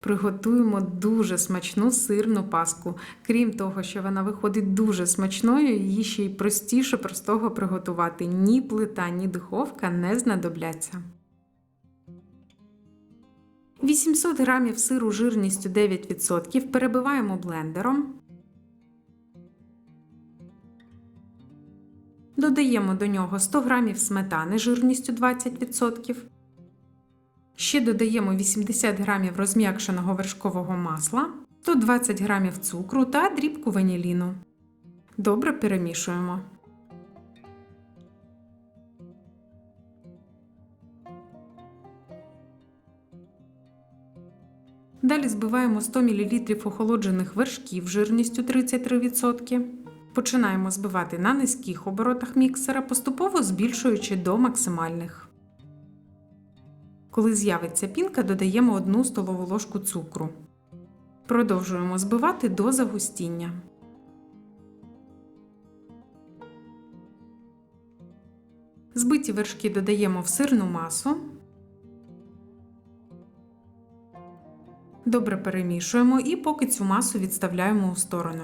Приготуємо дуже смачну сирну паску. Крім того, що вона виходить дуже смачною, її ще й простіше простого приготувати. Ні плита, ні духовка не знадобляться. 800 грамів сиру жирністю 9% перебиваємо блендером. Додаємо до нього 100 грамів сметани жирністю 20%. Ще додаємо 80 грамів розм'якшеного вершкового масла, 120 грамів цукру та дрібку ваніліну. Добре перемішуємо. Далі збиваємо 100 мл охолоджених вершків жирністю 33%. Починаємо збивати на низьких оборотах міксера, поступово збільшуючи до максимальних. Коли з'явиться пінка, додаємо 1 столову ложку цукру. Продовжуємо збивати до загустіння. Збиті вершки додаємо в сирну масу. Добре перемішуємо і поки цю масу відставляємо у сторону.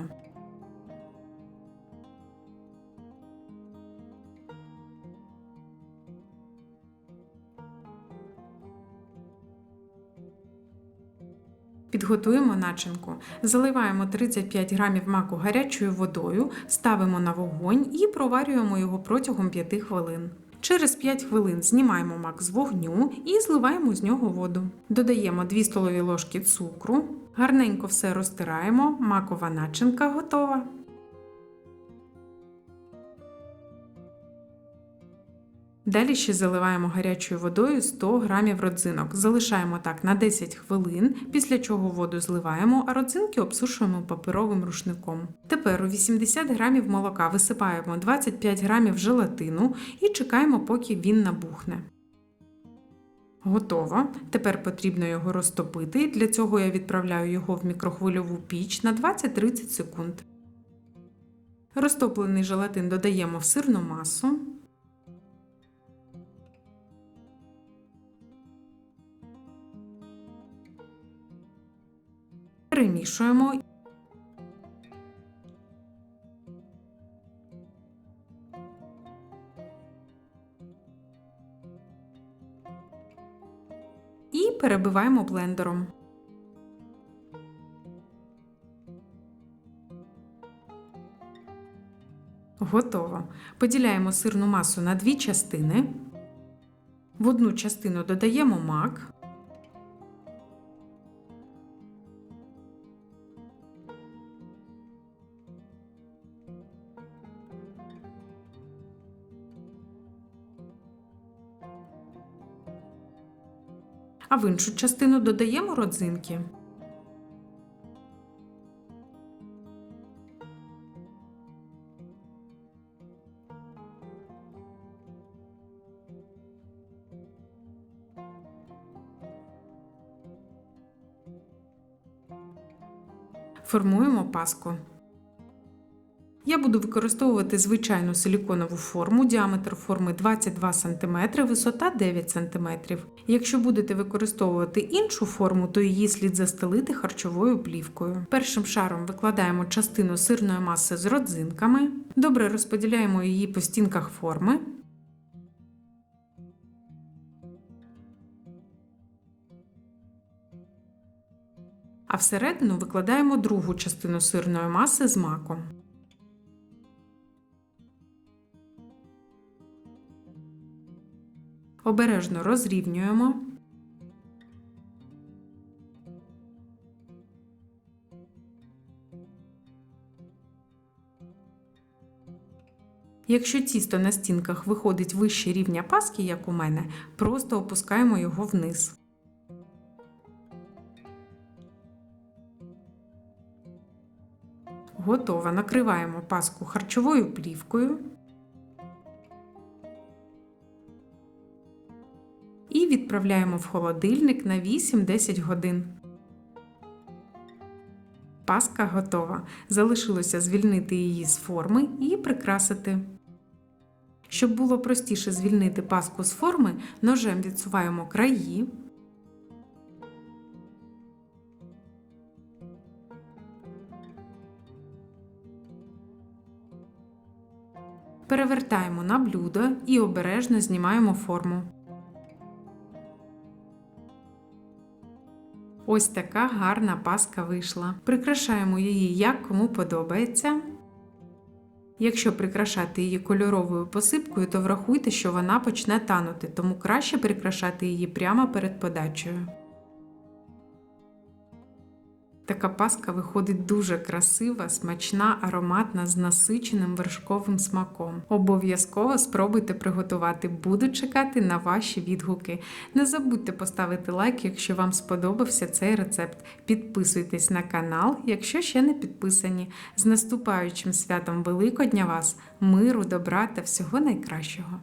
Підготуємо начинку. Заливаємо 35 грамів маку гарячою водою, ставимо на вогонь і проварюємо його протягом 5 хвилин. Через 5 хвилин знімаємо мак з вогню і зливаємо з нього воду. Додаємо 2 столові ложки цукру, гарненько все розтираємо, макова начинка готова. Далі ще заливаємо гарячою водою 100 грамів родзинок. Залишаємо так на 10 хвилин, після чого воду зливаємо, а родзинки обсушуємо паперовим рушником. Тепер у 80 грамів молока висипаємо 25 грамів желатину і чекаємо, поки він набухне. Готово. Тепер потрібно його розтопити. Для цього я відправляю його в мікрохвильову піч на 20-30 секунд. Розтоплений желатин додаємо в сирну масу. Перемішуємо. І перебиваємо блендером. Готово. Поділяємо сирну масу на дві частини. В одну частину додаємо мак. А в іншу частину додаємо родзинки. Формуємо паску. Я буду використовувати звичайну силіконову форму, діаметр форми 22 см, висота 9 см. Якщо будете використовувати іншу форму, то її слід застелити харчовою плівкою. Першим шаром викладаємо частину сирної маси з родзинками, добре розподіляємо її по стінках форми. А всередину викладаємо другу частину сирної маси з маком. Обережно розрівнюємо. Якщо тісто на стінках виходить вище рівня паски, як у мене, просто опускаємо його вниз. Готово. Накриваємо паску харчовою плівкою. відправляємо в холодильник на 8-10 годин. Паска готова. Залишилося звільнити її з форми і прикрасити. Щоб було простіше звільнити паску з форми, ножем відсуваємо краї. Перевертаємо на блюдо і обережно знімаємо форму. Ось така гарна паска вийшла. Прикрашаємо її як кому подобається. Якщо прикрашати її кольоровою посипкою, то врахуйте, що вона почне танути, тому краще прикрашати її прямо перед подачею. Така паска виходить дуже красива, смачна, ароматна з насиченим вершковим смаком. Обов'язково спробуйте приготувати. Буду чекати на ваші відгуки. Не забудьте поставити лайк, якщо вам сподобався цей рецепт. Підписуйтесь на канал, якщо ще не підписані. З наступаючим святом Великодня вас, миру, добра та всього найкращого!